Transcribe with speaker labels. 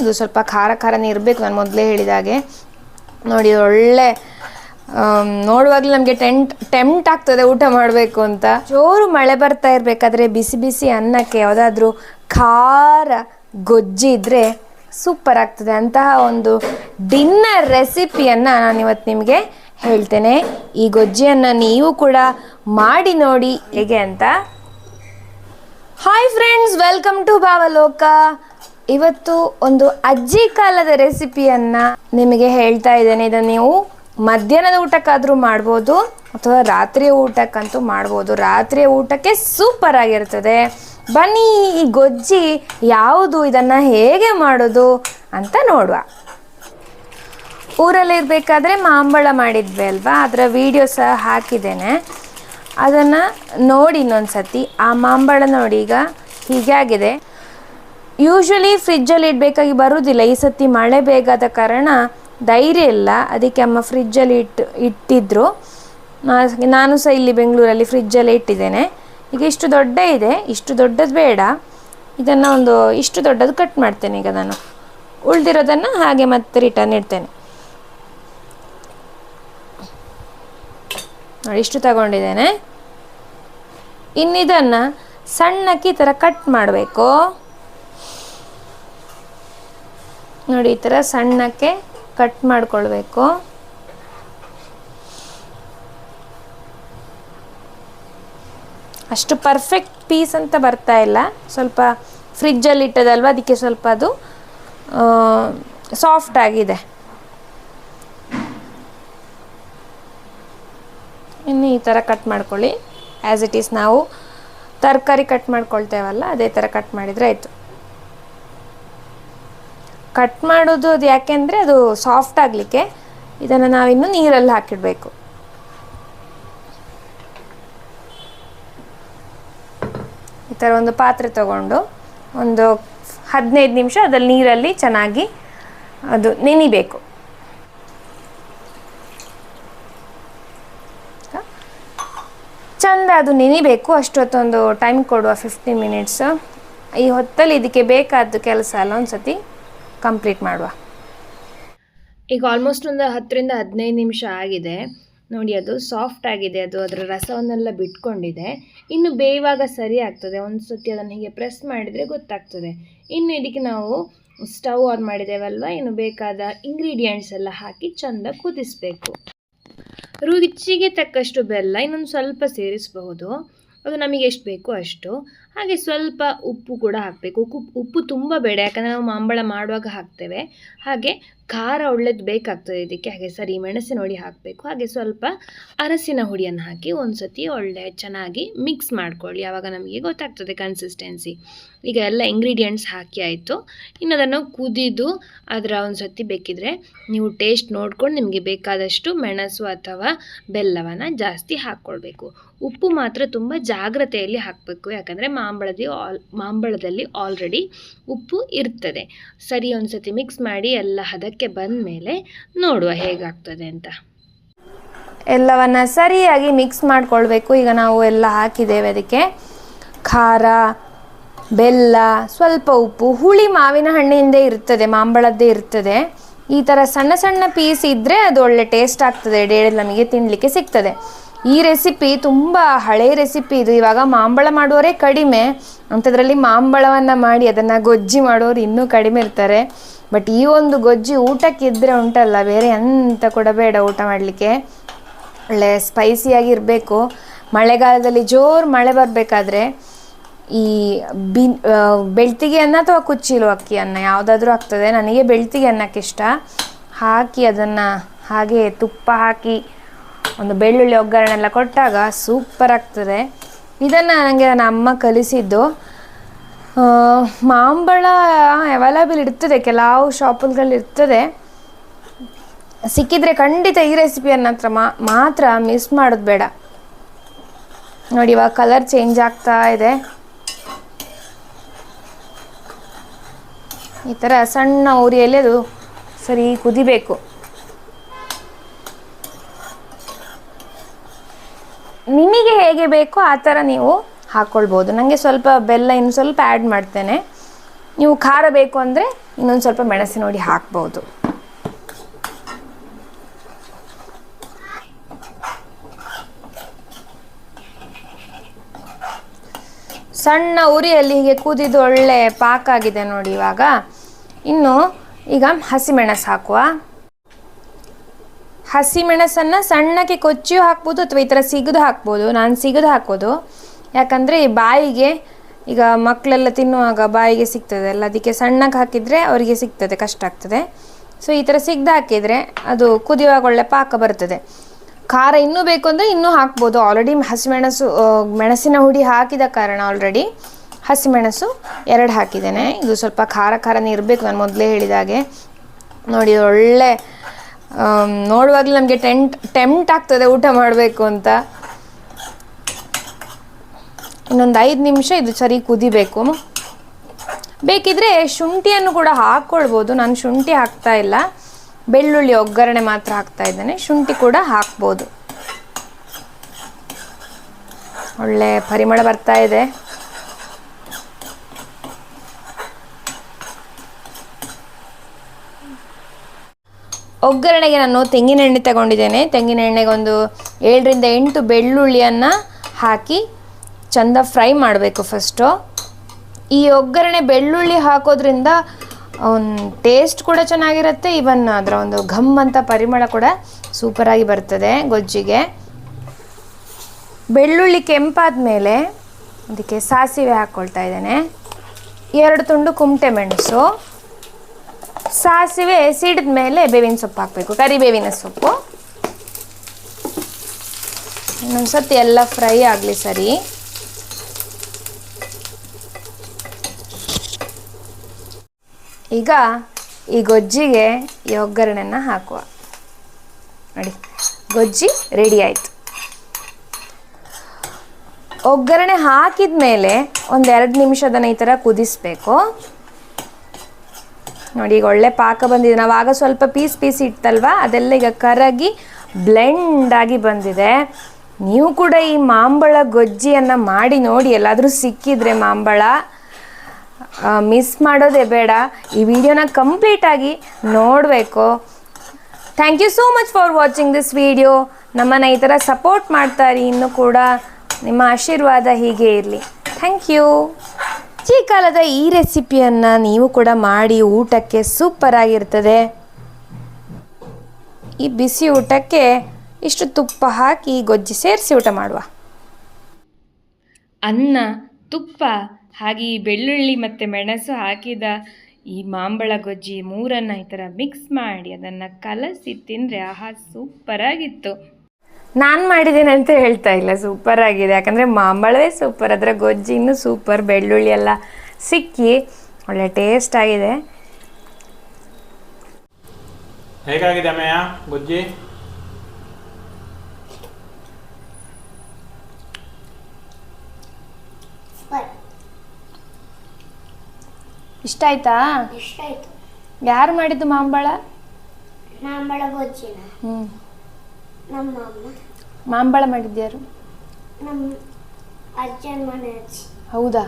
Speaker 1: ಇದು ಸ್ವಲ್ಪ ಖಾರ ಖಾರನೇ ಇರಬೇಕು ನಾನು ಮೊದಲೇ ಹೇಳಿದಾಗೆ ನೋಡಿ ಒಳ್ಳೆ ನೋಡುವಾಗಲೂ ನಮಗೆ ಟೆಂಟ್ ಟೆಂಟ್ ಆಗ್ತದೆ ಊಟ ಮಾಡಬೇಕು ಅಂತ. ಜೋರು ಮಳೆ ಬರ್ತಾ ಇರಬೇಕಾದ್ರೆ ಬಿಸಿ ಬಿಸಿ ಅನ್ನಕ್ಕೆ ಯಾವುದಾದ್ರೂ ಖಾರ ಗೊಜ್ಜಿ ಇದ್ದರೆ ಸೂಪರ್ ಆಗ್ತದೆ. ಅಂತಹ ಒಂದು ಡಿನ್ನರ್ ರೆಸಿಪಿಯನ್ನು ನಾನು ಇವತ್ತು ನಿಮಗೆ ಹೇಳ್ತೇನೆ. ಈ ಗೊಜ್ಜಿಯನ್ನು ನೀವು ಕೂಡ ಮಾಡಿ ನೋಡಿ ಹೇಗೆ ಅಂತ. Hi friends, welcome to Bhavaloka. ಇವತ್ತು ಒಂದು ಅಜ್ಜಿ ಕಾಲದ ರೆಸಿಪಿಯನ್ನ ನಿಮಗೆ ಹೇಳ್ತಾ ಇದ್ದೇನೆ. ಇದನ್ನು ನೀವು ಮಧ್ಯಾಹ್ನದ ಊಟಕ್ಕಾದರೂ ಮಾಡ್ಬೋದು, ಅಥವಾ ರಾತ್ರಿಯ ಊಟಕ್ಕಂತೂ ಮಾಡ್ಬೋದು. ರಾತ್ರಿಯ ಊಟಕ್ಕೆ ಸೂಪರ್ ಆಗಿರ್ತದೆ. ಬನ್ನಿ, ಈ ಗೊಜ್ಜಿ ಯಾವುದು, ಇದನ್ನು ಹೇಗೆ ಮಾಡೋದು ಅಂತ ನೋಡುವ. ಊರಲ್ಲಿ ಇರಬೇಕಾದ್ರೆ ಮಾಂಬಳ ಮಾಡಿದ್ವಿ ಅಲ್ವಾ? ಅದರ ವಿಡಿಯೋ ಸಹ ಹಾಕಿದ್ದೇನೆ. ಅದನ್ನು ನೋಡಿ ಇನ್ನೊಂದು ಸತಿ ಆ ಮಾಂಬಳ ನೋಡಿ ಈಗ ಹೀಗೆ ಆಗಿದೆ. ಯೂಶ್ವಲಿ ಫ್ರಿಜ್ಜಲ್ಲಿ ಇಡಬೇಕಾಗಿ ಬರುವುದಿಲ್ಲ ಈ ಸತಿ ಮಳೆ ಬೇಗದ ಕಾರಣ ಧೈರ್ಯ ಇಲ್ಲ. ಅದಕ್ಕೆ ಅಮ್ಮ ಫ್ರಿಜ್ಜಲ್ಲಿ ಇಟ್ಟು ಇಟ್ಟಿದ್ದರು ನಾನು ಸಹ ಇಲ್ಲಿ ಬೆಂಗಳೂರಲ್ಲಿ ಫ್ರಿಜ್ಜಲ್ಲೇ ಇಟ್ಟಿದ್ದೇನೆ. ಈಗ ಇಷ್ಟು ದೊಡ್ಡ ಇದೆ. ಇಷ್ಟು ದೊಡ್ಡದು ಬೇಡ. ಇದನ್ನು ಒಂದು ಇಷ್ಟು ದೊಡ್ಡದು ಕಟ್ ಮಾಡ್ತೇನೆ ಈಗ ನಾನು. ಉಳಿದಿರೋದನ್ನು ಹಾಗೆ ಮತ್ತೆ ರಿಟರ್ನ್ ಇಡ್ತೇನೆ. ನೋಡಿ, ಇಷ್ಟು ತಗೊಂಡಿದ್ದೇನೆ. ಇನ್ನಿದನ್ನು ಸಣ್ಣಕ್ಕೆ ಈ ಥರ ಕಟ್ ಮಾಡಬೇಕು. ನೋಡಿ, ಈ ಥರ ಸಣ್ಣಕ್ಕೆ ಕಟ್ ಮಾಡಿಕೊಳ್ಬೇಕು. ಅಷ್ಟು ಪರ್ಫೆಕ್ಟ್ ಪೀಸ್ ಅಂತ ಬರ್ತಾ ಇಲ್ಲ. ಸ್ವಲ್ಪ ಫ್ರಿಜ್ಜಲ್ಲಿ ಇಟ್ಟದಲ್ವ? ಅದಕ್ಕೆ ಸ್ವಲ್ಪ ಅದು ಸಾಫ್ಟ್ ಆಗಿದೆ. ಇನ್ನು ಈ ಥರ ಕಟ್ ಮಾಡ್ಕೊಳ್ಳಿ. ಆ್ಯಸ್ ಇಟ್ ಈಸ್ ನಾವು ತರಕಾರಿ ಕಟ್ ಮಾಡ್ಕೊಳ್ತೇವಲ್ಲ, ಅದೇ ಥರ ಕಟ್ ಮಾಡಿದರೆ ಆಯಿತು. ಕಟ್ ಮಾಡೋದು ಅದು ಯಾಕೆಂದರೆ ಅದು ಸಾಫ್ಟ್ ಆಗಲಿಕ್ಕೆ. ಇದನ್ನು ನಾವಿನ್ನು ನೀರಲ್ಲಿ ಹಾಕಿಡಬೇಕು. ಈ ಥರ ಒಂದು ಪಾತ್ರೆ ತಗೊಂಡು ಒಂದು ಹದಿನೈದು ನಿಮಿಷ ಅದರಲ್ಲಿ ನೀರಲ್ಲಿ ಚೆನ್ನಾಗಿ ಅದು ನೆನಿಬೇಕು. ಚಂದ ಅದು ನೆನಿಬೇಕು. ಅಷ್ಟೊತ್ತೊಂದು ಟೈಮ್ ಕೊಡುವ ಫಿಫ್ಟೀನ್ ಮಿನಿಟ್ಸ್ ಈ ಹೊತ್ತಲ್ಲಿ ಇದಕ್ಕೆ ಬೇಕಾದ ಕೆಲಸ ಅಲ್ಲ ಒಂದು ಸತಿ ಕಂಪ್ಲೀಟ್ ಮಾಡುವ. ಈಗ ಆಲ್ಮೋಸ್ಟ್ ಒಂದು ಹತ್ತರಿಂದ ಹದಿನೈದು ನಿಮಿಷ ಆಗಿದೆ. ನೋಡಿ, ಅದು ಸಾಫ್ಟ್ ಆಗಿದೆ, ಅದು ಅದರ ರಸವನ್ನೆಲ್ಲ ಬಿಟ್ಕೊಂಡಿದೆ. ಇನ್ನು ಬೇಯುವಾಗ ಸರಿ ಆಗ್ತದೆ. ಒಂದು ಸತಿ ಅದನ್ನು ಹೀಗೆ ಪ್ರೆಸ್ ಮಾಡಿದರೆ ಗೊತ್ತಾಗ್ತದೆ. ಇನ್ನು ಇದಕ್ಕೆ ನಾವು ಸ್ಟವ್ ಆನ್ ಮಾಡಿದ್ದೇವಲ್ವ? ಇನ್ನು ಬೇಕಾದ ಇಂಗ್ರೀಡಿಯೆಂಟ್ಸ್ ಎಲ್ಲ ಹಾಕಿ ಚೆಂದ ಕುದಿಸ್ಬೇಕು. ರುಚಿಗೆ ತಕ್ಕಷ್ಟು ಬೆಲ್ಲ ಇನ್ನೊಂದು ಸ್ವಲ್ಪ ಸೇರಿಸಬಹುದು. ಅದು ನಮಗೆ ಎಷ್ಟು ಬೇಕೋ ಅಷ್ಟು. ಹಾಗೆ ಸ್ವಲ್ಪ ಉಪ್ಪು ಕೂಡ ಹಾಕಬೇಕು. ಉಪ್ಪು ತುಂಬ ಬೇಡ, ಯಾಕಂದರೆ ನಾವು ಮಾಂಬಳ ಮಾಡುವಾಗ ಹಾಕ್ತೇವೆ. ಹಾಗೆ ಖಾರ ಒಳ್ಳೇದು ಬೇಕಾಗ್ತದೆ ಇದಕ್ಕೆ. ಹಾಗೆ ಸರಿ ಮೆಣಸಿನ ಹುಡಿ ಹಾಕಬೇಕು. ಹಾಗೆ ಸ್ವಲ್ಪ ಅರಸಿನ ಹುಡಿಯನ್ನು ಹಾಕಿ ಒಂದು ಸತಿ ಒಳ್ಳೆ ಚೆನ್ನಾಗಿ ಮಿಕ್ಸ್ ಮಾಡ್ಕೊಳ್ಳಿ. ಆವಾಗ ನಮಗೆ ಗೊತ್ತಾಗ್ತದೆ ಕನ್ಸಿಸ್ಟೆನ್ಸಿ ಈಗ ಎಲ್ಲ ಇಂಗ್ರೀಡಿಯೆಂಟ್ಸ್ ಹಾಕಿ ಆಯಿತು. ಇನ್ನು ಅದನ್ನು ಕುದಿದು ಅದರ ಒಂದು ಸತಿ ಬೇಕಿದ್ರೆ ನೀವು ಟೇಸ್ಟ್ ನೋಡ್ಕೊಂಡು ನಿಮಗೆ ಬೇಕಾದಷ್ಟು ಮೆಣಸು ಅಥವಾ ಬೆಲ್ಲವನ್ನು ಜಾಸ್ತಿ ಹಾಕ್ಕೊಳ್ಬೇಕು. ಉಪ್ಪು ಮಾತ್ರ ತುಂಬ ಜಾಗ್ರತೆಯಲ್ಲಿ ಹಾಕಬೇಕು. ಯಾಕಂದರೆ ಮಾಂಬಳದಿ ಆಲ್, ಮಾಂಬಳದಲ್ಲಿ ಆಲ್ರೆಡಿ ಉಪ್ಪು ಇರ್ತದೆ. ಸರಿ ಒಂದು ಸತಿ ಮಿಕ್ಸ್ ಮಾಡಿ ಎಲ್ಲ ಹದಕ್ಕೆ ಬಂದ ಮೇಲೆ ನೋಡುವ ಹೇಗಾಗ್ತದೆ ಅಂತ. ಎಲ್ಲವನ್ನು ಸರಿಯಾಗಿ ಮಿಕ್ಸ್ ಮಾಡಿಕೊಳ್ಬೇಕು. ಈಗ ನಾವು ಎಲ್ಲ ಹಾಕಿದ್ದೇವೆ ಅದಕ್ಕೆ. ಖಾರ, ಬೆಲ್ಲ, ಸ್ವಲ್ಪ ಉಪ್ಪು, ಹುಳಿ ಮಾವಿನ ಹಣ್ಣಿಂದೇ ಇರ್ತದೆ, ಮಾಂಬಳದ್ದೇ ಇರ್ತದೆ. ಈ ಥರ ಸಣ್ಣ ಸಣ್ಣ ಪೀಸ್ ಇದ್ದರೆ ಅದು ಒಳ್ಳೆ ಟೇಸ್ಟ್ ಆಗ್ತದೆ. ಡೇಳಿ ನಮಗೆ ತಿನ್ನಲಿಕ್ಕೆ ಸಿಗ್ತದೆ. ಈ ರೆಸಿಪಿ ತುಂಬ ಹಳೆಯ ರೆಸಿಪಿ ಇದು. ಇವಾಗ ಮಾಂಬಳ ಮಾಡುವವರೇ ಕಡಿಮೆ. ಅಂಥದ್ರಲ್ಲಿ ಮಾಂಬಳವನ್ನು ಮಾಡಿ ಅದನ್ನು ಗೊಜ್ಜಿ ಮಾಡೋರು ಇನ್ನೂ ಕಡಿಮೆ ಇರ್ತಾರೆ. ಬಟ್ ಈ ಒಂದು ಗೊಜ್ಜಿ ಊಟಕ್ಕಿದ್ರೆ ಉಂಟಲ್ಲ, ಬೇರೆ ಎಂತ ಕೂಡ ಬೇಡ ಊಟ ಮಾಡಲಿಕ್ಕೆ. ಒಳ್ಳೆ ಸ್ಪೈಸಿಯಾಗಿರಬೇಕು ಮಳೆಗಾಲದಲ್ಲಿ ಜೋರು ಮಳೆ ಬರಬೇಕಾದ್ರೆ ಈ ಬಿ ಬೆಳ್ತಿಗೆ ಅನ್ನ ಅಥವಾ ಕುಚ್ಚಿಲು ಅಕ್ಕಿ ಅನ್ನ? ಯಾವುದಾದ್ರೂ ಆಗ್ತದೆ. ನನಗೆ ಬೆಳ್ತಿಗೆ ಅನ್ನಕ್ಕೆ ಇಷ್ಟ. ಹಾಕಿ ಅದನ್ನು ಹಾಗೆ ತುಪ್ಪ ಹಾಕಿ ಒಂದು ಬೆಳ್ಳುಳ್ಳಿ ಒಗ್ಗರಣೆ ಎಲ್ಲ ಕೊಟ್ಟಾಗ ಸೂಪರ್ ಆಗ್ತದೆ. ಇದನ್ನು ನನಗೆ ನನ್ನ ಅಮ್ಮ ಕಲಿಸಿದ್ದು ಮಾಂಬಳ ಅವೈಲಬಲ್ ಇರ್ತದೆ, ಕೆಲವು ಶಾಪುಗಳಲ್ಲಿ ಇರ್ತದೆ. ಸಿಕ್ಕಿದ್ರೆ ಖಂಡಿತ ಈ ರೆಸಿಪಿಯನ್ನು ಹತ್ರ ಮಾತ್ರ ಮಿಸ್ ಮಾಡೋದು ಬೇಡ. ನೋಡಿ, ಇವಾಗ ಕಲರ್ ಚೇಂಜ್ ಆಗ್ತಾ ಇದೆ. ಈ ಥರ ಸಣ್ಣ ಉರಿಯಲ್ಲಿ ಅದು ಸರಿ ಕುದಿಬೇಕು. ನಿಮಗೆ ಹೇಗೆ ಬೇಕೋ ಆ ಥರ ನೀವು ಹಾಕ್ಕೊಳ್ಬೋದು ನನಗೆ ಸ್ವಲ್ಪ ಬೆಲ್ಲ ಇನ್ನು ಸ್ವಲ್ಪ ಆ್ಯಡ್ ಮಾಡ್ತೇನೆ. ನೀವು ಖಾರ ಬೇಕು ಅಂದರೆ ಇನ್ನೊಂದು ಸ್ವಲ್ಪ ಮೆಣಸಿನ ನೋಡಿ ಹಾಕ್ಬೋದು. ಸಣ್ಣ ಉರಿಯಲ್ಲಿ ಹೀಗೆ ಕುದಿದು ಒಳ್ಳೆ ಪಾಕ ಆಗಿದೆ ನೋಡಿ ಇವಾಗ. ಇನ್ನು ಈಗ ಹಸಿಮೆಣಸು ಹಾಕುವ. ಹಸಿಮೆಣಸನ್ನು ಸಣ್ಣಕ್ಕೆ ಕೊಚ್ಚಿಯೂ ಹಾಕ್ಬೋದು ಅಥವಾ ಈ ಥರ ಸಿಗದು ಹಾಕ್ಬೋದು. ನಾನು ಸಿಗದು ಹಾಕೋದು ಯಾಕಂದರೆ ಈ ಬಾಯಿಗೆ ಈಗ ಮಕ್ಕಳೆಲ್ಲ ತಿನ್ನುವಾಗ ಬಾಯಿಗೆ ಸಿಗ್ತದೆ ಅಲ್ಲ, ಅದಕ್ಕೆ ಸಣ್ಣಕ್ಕೆ ಹಾಕಿದರೆ ಅವರಿಗೆ ಸಿಗ್ತದೆ, ಕಷ್ಟ ಆಗ್ತದೆ. ಸೊ ಈ ಥರ ಸಿಗ್ದು ಹಾಕಿದರೆ ಅದು ಕುದಿಯುವಾಗ ಒಳ್ಳೆ ಪಾಕ ಬರ್ತದೆ. ಖಾರ ಇನ್ನೂ ಬೇಕು ಅಂದರೆ ಇನ್ನೂ ಹಾಕ್ಬೋದು. ಆಲ್ರೆಡಿ ಹಸಿಮೆಣಸು ಮೆಣಸಿನ ಹುಡಿ ಹಾಕಿದ ಕಾರಣ ಆಲ್ರೆಡಿ ಹಸಿಮೆಣಸು ಎರಡು ಹಾಕಿದ್ದೇನೆ. ಇದು ಸ್ವಲ್ಪ ಖಾರ ಖಾರನೇ ಇರಬೇಕು, ನಾನು ಮೊದಲೇ ಹೇಳಿದಾಗೆ ನೋಡಿ, ಒಳ್ಳೆ ನೋಡುವಾಗಲೇ ನಮಗೆ ಟೆಂಟ್, ಟೆಂಪ್ಟ್ ಆಗ್ತದೆ ಊಟ ಮಾಡಬೇಕು ಅಂತ. ಇನ್ನೊಂದು ಐದು ನಿಮಿಷ ಇದು ಸರಿ ಕುದಿಬೇಕು. ಬೇಕಿದ್ರೆ ಶುಂಠಿಯನ್ನು ಕೂಡ ಹಾಕ್ಕೊಳ್ಬೋದು ನಾನು ಶುಂಠಿ ಹಾಕ್ತಾ ಇಲ್ಲ. ಬೆಳ್ಳುಳ್ಳಿ ಒಗ್ಗರಣೆ ಮಾತ್ರ ಹಾಕ್ತಾ ಇದ್ದೇನೆ. ಶುಂಠಿ ಕೂಡ ಹಾಕ್ಬೋದು. ಒಳ್ಳೆ ಪರಿಮಳ ಬರ್ತಾ ಇದೆ. ಒಗ್ಗರಣೆಗೆ ನಾನು ತೆಂಗಿನ ಎಣ್ಣೆ ತಗೊಂಡಿದ್ದೇನೆ. ತೆಂಗಿನ ಒಂದು ಏಳರಿಂದ ಎಂಟು ಬೆಳ್ಳುಳ್ಳಿಯನ್ನು ಹಾಕಿ ಚಂದ ಫ್ರೈ ಮಾಡಬೇಕು ಫಸ್ಟು ಈ ಒಗ್ಗರಣೆ ಬೆಳ್ಳುಳ್ಳಿ ಹಾಕೋದ್ರಿಂದ ಟೇಸ್ಟ್ ಕೂಡ ಚೆನ್ನಾಗಿರುತ್ತೆ ಇವನ್ ಅದರ ಒಂದು ಘಮ್ ಅಂತ ಪರಿಮಳ ಕೂಡ ಸೂಪರಾಗಿ ಬರ್ತದೆ ಗೊಜ್ಜಿಗೆ. ಬೆಳ್ಳುಳ್ಳಿ ಕೆಂಪಾದ ಮೇಲೆ ಅದಕ್ಕೆ ಸಾಸಿವೆ ಹಾಕ್ಕೊಳ್ತಾ ಇದ್ದೇನೆ. ಎರಡು ತುಂಡು ಕುಮಟೆ ಮೆಣಸು. ಸಾಸಿವೆ ಸಿಡಿದ ಮೇಲೆ ಬೇವಿನ ಸೊಪ್ಪು ಹಾಕಬೇಕು. ಕರಿಬೇವಿನ ಸೊಪ್ಪು. ಇನ್ನೊಂದು ಸತಿ ಎಲ್ಲ ಫ್ರೈ ಆಗಲಿ ಸರಿ. ಈಗ ಈ ಗೊಜ್ಜಿಗೆ ಈ ಒಗ್ಗರಣೆನ ಹಾಕುವ. ನೋಡಿ, ಗೊಜ್ಜಿ ರೆಡಿ ಆಯಿತು. ಒಗ್ಗರಣೆ ಹಾಕಿದ ಮೇಲೆ ಒಂದೆರಡು ನಿಮಿಷ ಅದನ್ನು ಈ ಥರ ಕುದಿಸ್ಬೇಕು. ನೋಡಿ, ಈಗ ಒಳ್ಳೆ ಪಾಕ ಬಂದಿದೆ. ನಾವು ಆಗ ಸ್ವಲ್ಪ ಪೀಸ್ ಪೀಸ್ ಇಟ್ಟಲ್ವಾ ಅದೆಲ್ಲ ಈಗ ಕರಗಿ ಬ್ಲೆಂಡ್ ಆಗಿ ಬಂದಿದೆ. ನೀವು ಕೂಡ ಈ ಮಾಂಬಳ ಗೊಜ್ಜಿಯನ್ನು ಮಾಡಿ ನೋಡಿ. ಎಲ್ಲಾದರೂ ಸಿಕ್ಕಿದ್ರೆ ಮಾಂಬಳ. ಮಿಸ್ ಮಾಡೋದೇ ಬೇಡ. ಈ ವಿಡಿಯೋನ ಕಂಪ್ಲೀಟಾಗಿ ನೋಡಬೇಕು. Thank you so much for watching this video ನಮ್ಮನ್ನು ಈ ಥರ ಸಪೋರ್ಟ್ ಮಾಡ್ತಾರೆ ಇನ್ನೂ ಕೂಡ ನಿಮ್ಮ ಆಶೀರ್ವಾದ ಹೀಗೆ ಇರಲಿ. ಥ್ಯಾಂಕ್ ಯು ಈ ಕಾಲದ ಈ ರೆಸಿಪಿಯನ್ನು ನೀವು ಕೂಡ ಮಾಡಿ ಊಟಕ್ಕೆ ಸೂಪರ್ ಆಗಿರ್ತದೆ. ಈ ಬಿಸಿ ಊಟಕ್ಕೆ ಇಷ್ಟು ತುಪ್ಪ ಹಾಕಿ ಗೊಜ್ಜಿ ಸೇರಿಸಿ ಊಟ ಮಾಡುವ.
Speaker 2: ಅನ್ನ, ತುಪ್ಪ, ಹಾಗೆ ಬೆಳ್ಳುಳ್ಳಿ ಮತ್ತು ಮೆಣಸು ಹಾಕಿದ ಈ ಮಾಂಬಳ ಗೊಜ್ಜಿ ಮೂರನ್ನು ಈ ಥರ ಮಿಕ್ಸ್ ಮಾಡಿ ಅದನ್ನು ಕಲಸಿ ತಿಂದರೆ ಆಹಾ ಸೂಪರಾಗಿತ್ತು
Speaker 1: ನಾನು ಮಾಡಿದ್ದೇನೆ ಅಂತ ಹೇಳ್ತಾ ಇಲ್ಲ. ಸೂಪರ್ ಆಗಿದೆ. ಯಾಕಂದರೆ ಮಾಂಬಳವೇ ಸೂಪರ್ ಅದರ ಗೊಜ್ಜಿ ಇನ್ನೂ ಸೂಪರ್ ಬೆಳ್ಳುಳ್ಳಿ ಎಲ್ಲ ಸಿಕ್ಕಿ ಒಳ್ಳೆ ಟೇಸ್ಟ್ ಆಗಿದೆ.
Speaker 3: ಹೇಗಾಗಿದೆ ಅಮ್ಮಯ್ಯ? ಗೊಜ್ಜಿ?
Speaker 1: ಇಷ್ಟ ಆಯ್ತಾ?
Speaker 4: ಇಷ್ಟ ಆಯ್ತು.
Speaker 1: ಯಾರು ಮಾಡಿದ್ದು ಮಾಂಬಳ?
Speaker 4: ಮಾಂಬಳ ಗೊಜ್ಜಿನ.
Speaker 1: ಹ್ಞೂ
Speaker 4: ನಮ್ಮ ಅಮ್ಮ.
Speaker 1: ಮಾಂಬಳ ಮಾಡಿದ್ಯಾರು?
Speaker 4: ನಮ್ಮ ಅಜ್ಜನ ಮನೆ
Speaker 1: ಹೌದಾ?